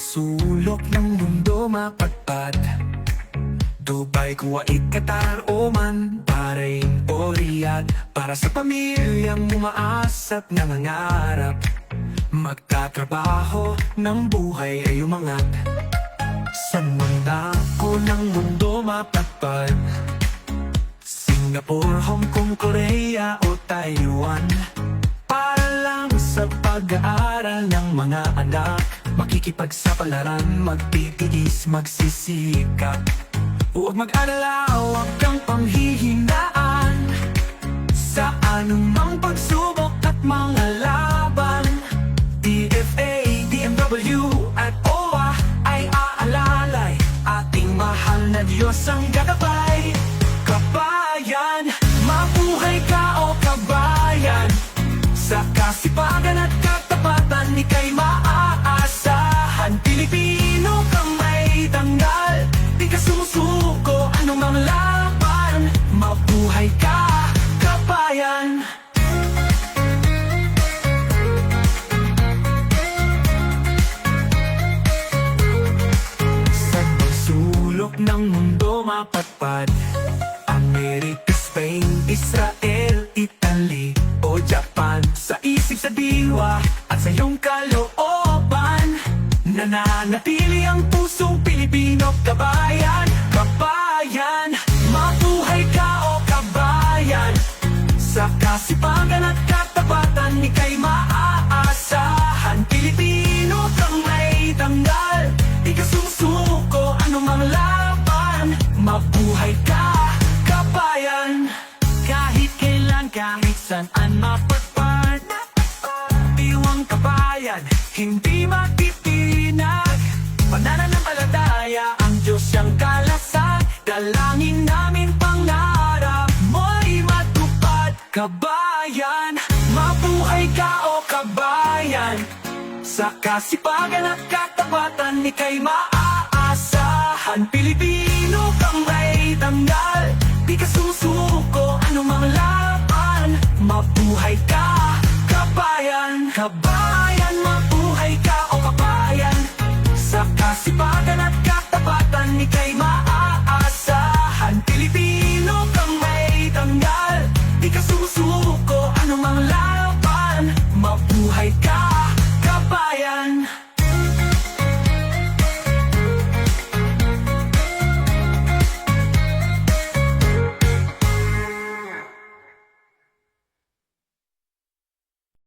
sulok ng mundo mapagpad. Dubai, Kuwait, Qatar, Oman. Bahrain o Riyadh. Para sa pamilyang umaas at nangangarap. Magtatrabaho ng buhay ay umangat. Sa mga ko ng mundo mapagpad. Singapore, Hong Kong, Korea o Taiwan. Para lang sa pag-aaral ng mga anak Makikipagsapalaran, magtitiis, magsisikap Huwag mag-alala, huwag kang panghihinaan. Sa anumang pagsubok at mga laban DFA, DMW at OWA ay aalalay. Ating mahal na Diyos ang gagabay. Kabayan, mabuhay ka o kabayan. Sa Mabuhay ka, kabayan. Sa sulok ng mundo mapatpad. Amerika, Spain, Israel, Italy o Japan. Sa isip, sa diwa at sa iyong kalooban. Nananatili ang pusong Pilipino kabayan Kabayan, kahit saan mapadpad Diwang kabayan, hindi matitinag. Panananampalataya, ang Diyos siyang kalasag. Dalangin namin pangarap mo'y matupad. Kabayan, mabuhay ka o kabayan. Sa kasipagan at katapatan, ika'y maaasahan. Pilipino kang may tanggal, di ka susuko.